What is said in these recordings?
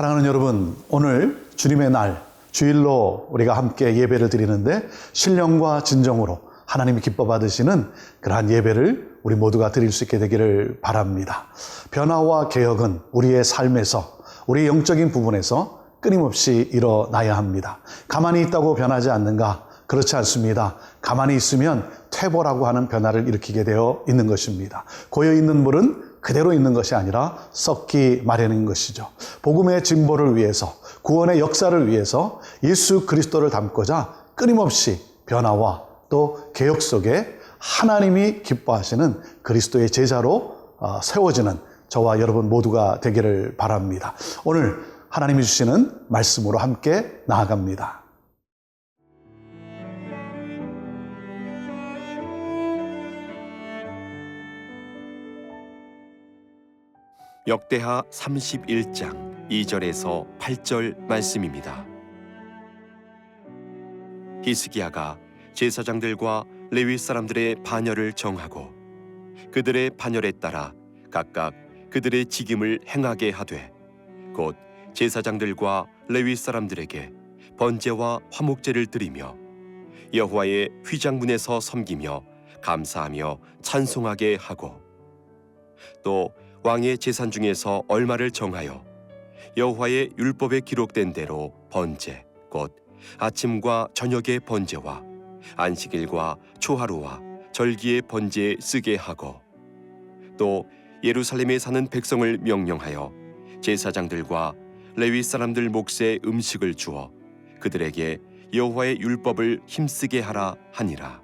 사랑하는 여러분, 오늘 주님의 날, 주일로 우리가 함께 예배를 드리는데 신령과 진정으로 하나님이 기뻐 받으시는 그러한 예배를 우리 모두가 드릴 수 있게 되기를 바랍니다. 변화와 개혁은 우리의 삶에서, 우리 영적인 부분에서 끊임없이 일어나야 합니다. 가만히 있다고 변하지 않는가? 그렇지 않습니다. 가만히 있으면 퇴보라고 하는 변화를 일으키게 되어 있는 것입니다. 고여 있는 물은 그대로 있는 것이 아니라 썩기 마련인 것이죠. 복음의 진보를 위해서, 구원의 역사를 위해서 예수 그리스도를 담고자 끊임없이 변화와 또 개혁 속에 하나님이 기뻐하시는 그리스도의 제자로 어, 세워지는 저와 여러분 모두가 되기를 바랍니다. 오늘 하나님이 주시는 말씀으로 함께 나아갑니다. 역대하 31장 2절에서 8절 말씀입니다. 히스기야가 제사장들과 레위 사람들의 반열을 정하고 그들의 반열에 따라 각각 그들의 직임을 행하게 하되 곧 제사장들과 레위 사람들에게 번제와 화목제를 드리며 여호와의 휘장문에서 섬기며 감사하며 찬송하게 하고 또 왕의 재산 중에서 얼마를 정하여 여호와의 율법에 기록된 대로 번제 곧 아침과 저녁의 번제와 안식일과 초하루와 절기의 번제에 쓰게 하고 또 예루살렘에 사는 백성을 명령하여 제사장들과 레위 사람들 몫의 음식을 주어 그들에게 여호와의 율법을 힘쓰게 하라 하니라.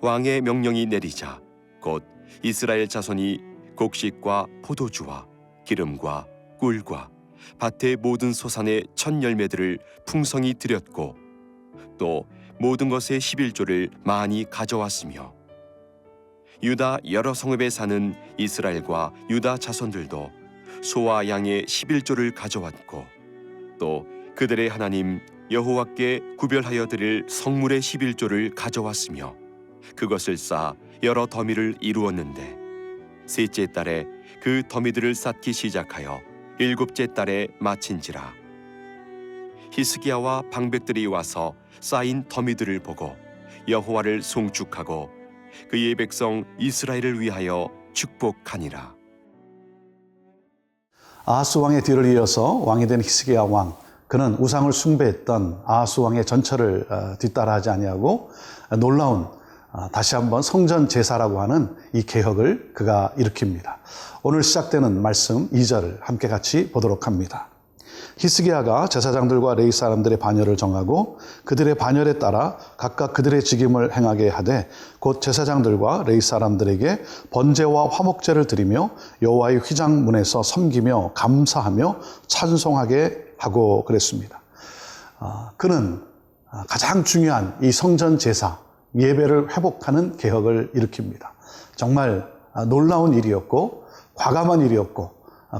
왕의 명령이 내리자 곧 이스라엘 자손이 곡식과 포도주와 기름과 꿀과 밭의 모든 소산의 첫 열매들을 풍성히 드렸고 또 모든 것의 11조를 많이 가져왔으며 유다 여러 성읍에 사는 이스라엘과 유다 자손들도 소와 양의 11조를 가져왔고 또 그들의 하나님 여호와께 구별하여 드릴 성물의 11조를 가져왔으며 그것을 쌓아 여러 더미를 이루었는데 셋째 달에 그 더미들을 쌓기 시작하여 일곱째 달에 마친지라. 히스기야와 방백들이 와서 쌓인 더미들을 보고 여호와를 송축하고 그의 백성 이스라엘을 위하여 축복하니라. 아하스 왕의 뒤를 이어서 왕이 된 히스기야 왕 그는 우상을 숭배했던 아하스 왕의 전철을 어, 뒤따라하지 아니하고 놀라운 어, 다시 한번 성전 제사라고 하는 이 개혁을 그가 일으킵니다. 오늘 시작되는 말씀 2절을 함께 같이 보도록 합니다. 히스기야가 제사장들과 레이 사람들의 반열을 정하고 그들의 반열에 따라 각각 그들의 직임을 행하게 하되 곧 제사장들과 레이 사람들에게 번제와 화목제를 드리며 여호와의 휘장 문에서 섬기며 감사하며 찬송하게 하고 그랬습니다. 아, 그는 가장 중요한 이 성전 제사 예배를 회복하는 개혁을 일으킵니다. 정말 놀라운 일이었고 과감한 일이었고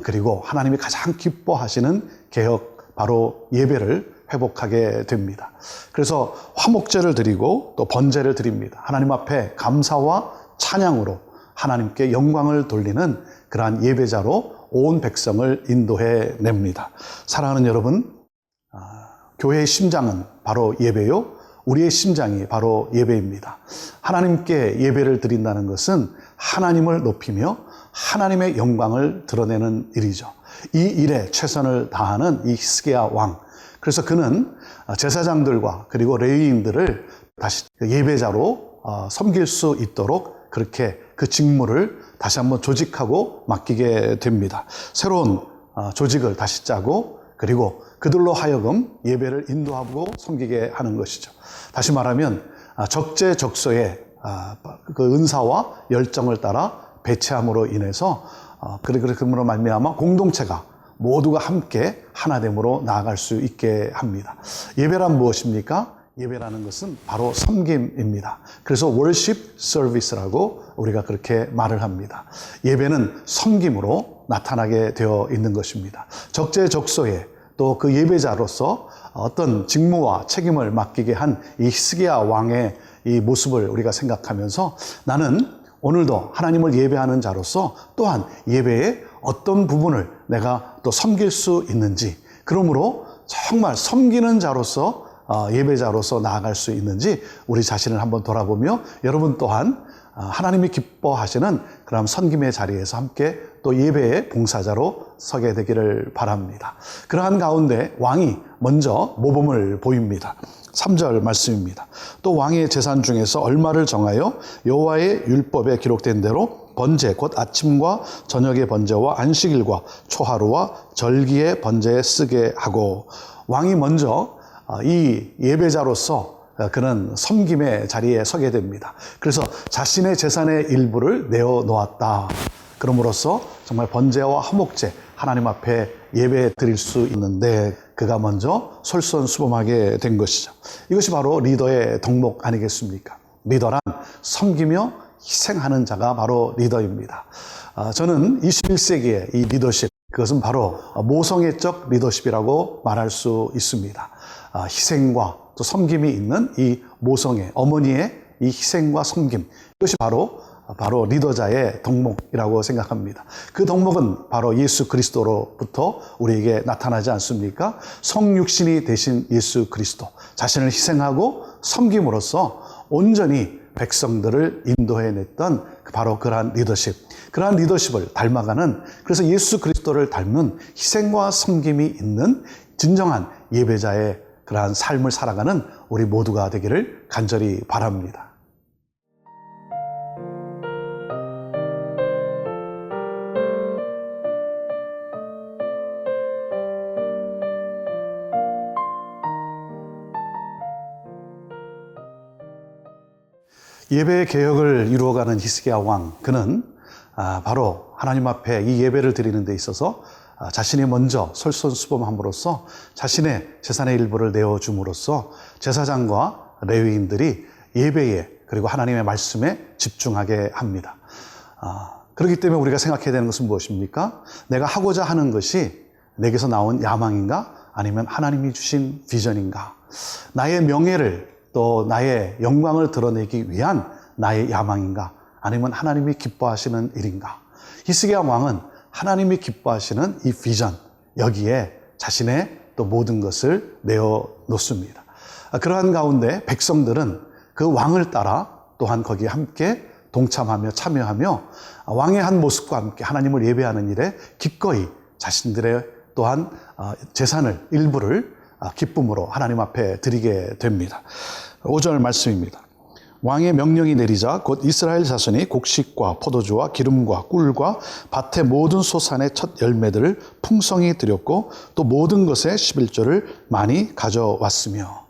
그리고 하나님이 가장 기뻐하시는 개혁 바로 예배를 회복하게 됩니다. 그래서 화목제를 드리고 또 번제를 드립니다. 하나님 앞에 감사와 찬양으로 하나님께 영광을 돌리는 그러한 예배자로 온 백성을 인도해 냅니다. 사랑하는 여러분, 교회의 심장은 바로 예배요. 우리의 심장이 바로 예배입니다. 하나님께 예배를 드린다는 것은 하나님을 높이며 하나님의 영광을 드러내는 일이죠. 이 일에 최선을 다하는 이 히스기야 왕. 그래서 그는 제사장들과 그리고 레위인들을 다시 예배자로 어, 섬길 수 있도록 그렇게 그 직무를 다시 한번 조직하고 맡기게 됩니다. 새로운 어, 조직을 다시 짜고 그리고 그들로 하여금 예배를 인도하고 섬기게 하는 것이죠. 다시 말하면 아, 적재적소의 아, 그 은사와 열정을 따라 배치함으로 인해서 어, 그래 그러므로 말미암아 공동체가 모두가 함께 하나됨으로 나아갈 수 있게 합니다. 예배란 무엇입니까? 예배라는 것은 바로 섬김입니다. 그래서 worship service라고 우리가 그렇게 말을 합니다. 예배는 섬김으로 나타나게 되어 있는 것입니다. 적재적소에 또 그 예배자로서 어떤 직무와 책임을 맡기게 한 이 히스기야 왕의 이 모습을 우리가 생각하면서 나는 오늘도 하나님을 예배하는 자로서 또한 예배에 어떤 부분을 내가 또 섬길 수 있는지, 그러므로 정말 섬기는 자로서 어, 예배자로서 나아갈 수 있는지 우리 자신을 한번 돌아보며 여러분 또한 어, 하나님이 기뻐하시는 그런 섬김의 자리에서 함께 또 예배의 봉사자로 서게 되기를 바랍니다. 그러한 가운데 왕이 먼저 모범을 보입니다. 3절 말씀입니다. 또 왕의 재산 중에서 얼마를 정하여 여호와의 율법에 기록된 대로 번제 곧 아침과 저녁의 번제와 안식일과 초하루와 절기의 번제에 쓰게 하고 왕이 먼저 어, 이 예배자로서 어, 그는 섬김의 자리에 서게 됩니다. 그래서 자신의 재산의 일부를 내어 놓았다. 그럼으로써 정말 번제와 화목제 하나님 앞에 예배 드릴 수 있는데 그가 먼저 솔선수범하게 된 것이죠. 이것이 바로 리더의 덕목 아니겠습니까? 리더란 섬기며 희생하는 자가 바로 리더입니다. 아, 저는 21세기의 이 리더십 그것은 바로 모성애적 리더십이라고 말할 수 있습니다. 아, 희생과 또 섬김이 있는 이 모성애, 어머니의 이 희생과 섬김, 이것이 바로 바로 리더자의 덕목이라고 생각합니다. 그 덕목은 바로 예수 그리스도로부터 우리에게 나타나지 않습니까? 성육신이 되신 예수 그리스도, 자신을 희생하고 섬김으로써 온전히 백성들을 인도해냈던 바로 그러한 리더십, 그러한 리더십을 닮아가는 그래서 예수 그리스도를 닮은 희생과 섬김이 있는 진정한 예배자의 그러한 삶을 살아가는 우리 모두가 되기를 간절히 바랍니다. 예배 개혁을 이루어가는 히스기야 왕 그는 아, 바로 하나님 앞에 이 예배를 드리는 데 있어서 아, 자신이 먼저 솔선수범함으로써 자신의 재산의 일부를 내어줌으로써 제사장과 레위인들이 예배에 그리고 하나님의 말씀에 집중하게 합니다. 아, 그렇기 때문에 우리가 생각해야 되는 것은 무엇입니까? 내가 하고자 하는 것이 내게서 나온 야망인가? 아니면 하나님이 주신 비전인가? 나의 명예를 또 나의 영광을 드러내기 위한 나의 야망인가? 아니면 하나님이 기뻐하시는 일인가? 히스기야 왕은 하나님이 기뻐하시는 이 비전, 여기에 자신의 또 모든 것을 내어 놓습니다. 아, 그러한 가운데 백성들은 그 왕을 따라 또한 거기에 함께 동참하며 참여하며 왕의 한 모습과 함께 하나님을 예배하는 일에 기꺼이 자신들의 또한 아, 재산을 일부를 아, 기쁨으로 하나님 앞에 드리게 됩니다. 5절 말씀입니다. 왕의 명령이 내리자 곧 이스라엘 자손이 곡식과 포도주와 기름과 꿀과 밭의 모든 소산의 첫 열매들을 풍성히 드렸고 또 모든 것의 11조를 많이 가져왔으며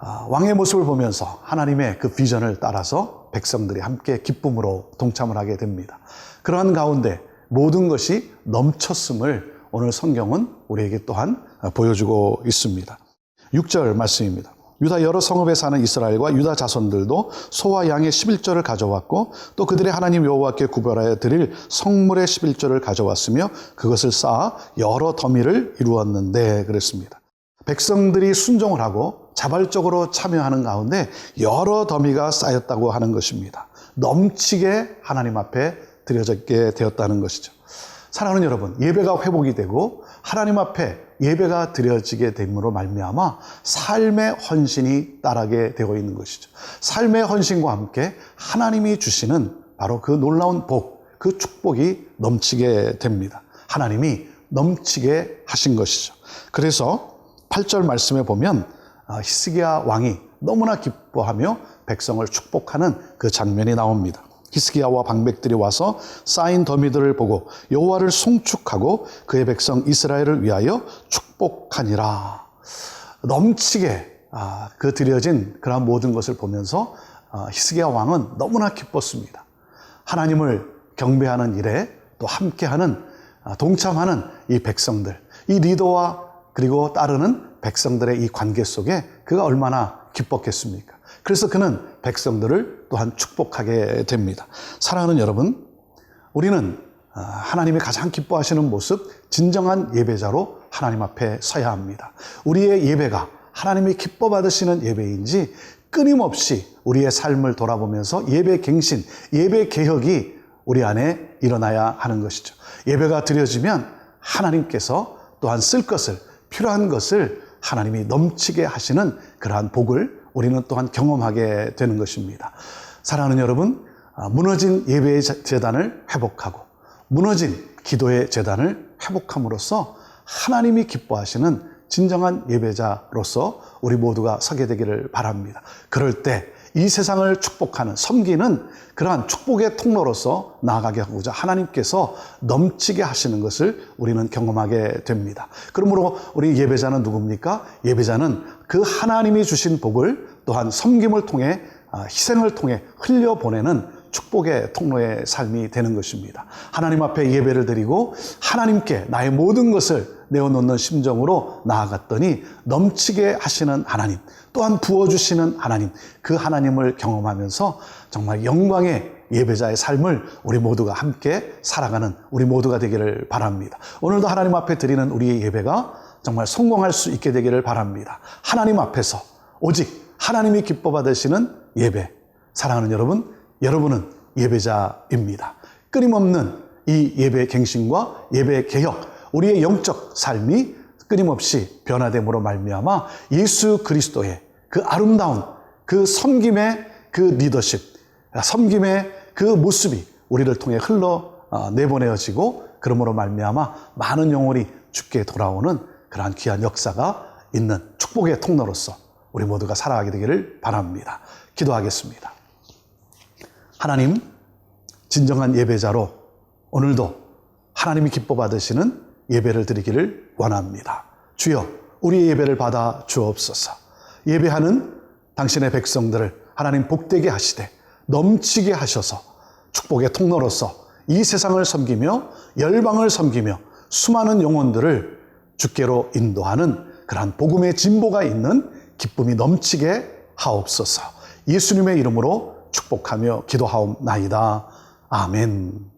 아, 왕의 모습을 보면서 하나님의 그 비전을 따라서 백성들이 함께 기쁨으로 동참을 하게 됩니다. 그러한 가운데 모든 것이 넘쳤음을 오늘 성경은 우리에게 또한 보여주고 있습니다. 6절 말씀입니다. 유다 여러 성읍에 사는 이스라엘과 유다 자손들도 소와 양의 11조를 가져왔고 또 그들의 하나님 여호와께 구별하여 드릴 성물의 11조를 가져왔으며 그것을 쌓아 여러 더미를 이루었는데 그랬습니다. 백성들이 순종을 하고 자발적으로 참여하는 가운데 여러 더미가 쌓였다고 하는 것입니다. 넘치게 하나님 앞에 드려졌게 되었다는 것이죠. 사랑하는 여러분, 예배가 회복이 되고 하나님 앞에 예배가 드려지게 됨으로 말미암아 삶의 헌신이 따르게 되고 있는 것이죠. 삶의 헌신과 함께 하나님이 주시는 바로 그 놀라운 복, 그 축복이 넘치게 됩니다. 하나님이 넘치게 하신 것이죠. 그래서 8절 말씀에 보면 아, 히스기야 왕이 너무나 기뻐하며 백성을 축복하는 그 장면이 나옵니다. 히스기야와 방백들이 와서 쌓인 더미들을 보고 여호와를 송축하고 그의 백성 이스라엘을 위하여 축복하니라. 넘치게 아, 그 드려진 그러한 모든 것을 보면서 아, 히스기야 왕은 너무나 기뻤습니다. 하나님을 경배하는 일에 또 함께하는 아, 동참하는 이 백성들, 이 리더와 그리고 따르는 백성들의 이 관계 속에 그가 얼마나 기뻤겠습니까? 그래서 그는 백성들을 또한 축복하게 됩니다. 사랑하는 여러분, 우리는 아, 하나님이 가장 기뻐하시는 모습, 진정한 예배자로 하나님 앞에 서야 합니다. 우리의 예배가 하나님이 기뻐 받으시는 예배인지 끊임없이 우리의 삶을 돌아보면서 예배 갱신, 예배 개혁이 우리 안에 일어나야 하는 것이죠. 예배가 드려지면 하나님께서 또한 쓸 것을 필요한 것을 하나님이 넘치게 하시는 그러한 복을 우리는 또한 경험하게 되는 것입니다. 사랑하는 여러분, 아, 무너진 예배의 재- 재단을 회복하고 무너진 기도의 재단을 회복함으로써 하나님이 기뻐하시는 진정한 예배자로서 우리 모두가 서게 되기를 바랍니다. 그럴 때 이 세상을 축복하는 섬기는 그러한 축복의 통로로서 나아가게 하고자 하나님께서 넘치게 하시는 것을 우리는 경험하게 됩니다. 그러므로 우리 예배자는 누굽니까? 예배자는 그 하나님이 주신 복을 또한 섬김을 통해 아, 희생을 통해 흘려보내는 축복의 통로의 삶이 되는 것입니다. 하나님 앞에 예배를 드리고 하나님께 나의 모든 것을 내어놓는 심정으로 나아갔더니 넘치게 하시는 하나님, 또한 부어주시는 하나님, 그 하나님을 경험하면서 정말 영광의 예배자의 삶을 우리 모두가 함께 살아가는 우리 모두가 되기를 바랍니다. 오늘도 하나님 앞에 드리는 우리의 예배가 정말 성공할 수 있게 되기를 바랍니다. 하나님 앞에서 오직 하나님이 기뻐 받으시는 예배. 사랑하는 여러분, 여러분은 예배자입니다. 끊임없는 이 예배 갱신과 예배 개혁, 우리의 영적 삶이 끊임없이 변화됨으로 말미암아 예수 그리스도의 그 아름다운 그 섬김의 그 리더십, 섬김의 그 모습이 우리를 통해 흘러 어, 내보내어지고 그러므로 말미암아 많은 영혼이 죽게 돌아오는 그러한 귀한 역사가 있는 축복의 통로로서 우리 모두가 살아가게 되기를 바랍니다. 기도하겠습니다. 하나님, 진정한 예배자로 오늘도 하나님이 기뻐 받으시는 예배를 드리기를 원합니다. 주여, 우리의 예배를 받아 주옵소서. 예배하는 당신의 백성들을 하나님 복되게 하시되 넘치게 하셔서 축복의 통로로서 이 세상을 섬기며 열방을 섬기며 수많은 영혼들을 주께로 인도하는 그러한 복음의 진보가 있는 기쁨이 넘치게 하옵소서. 예수님의 이름으로 축복하며 기도하옵나이다. 아멘.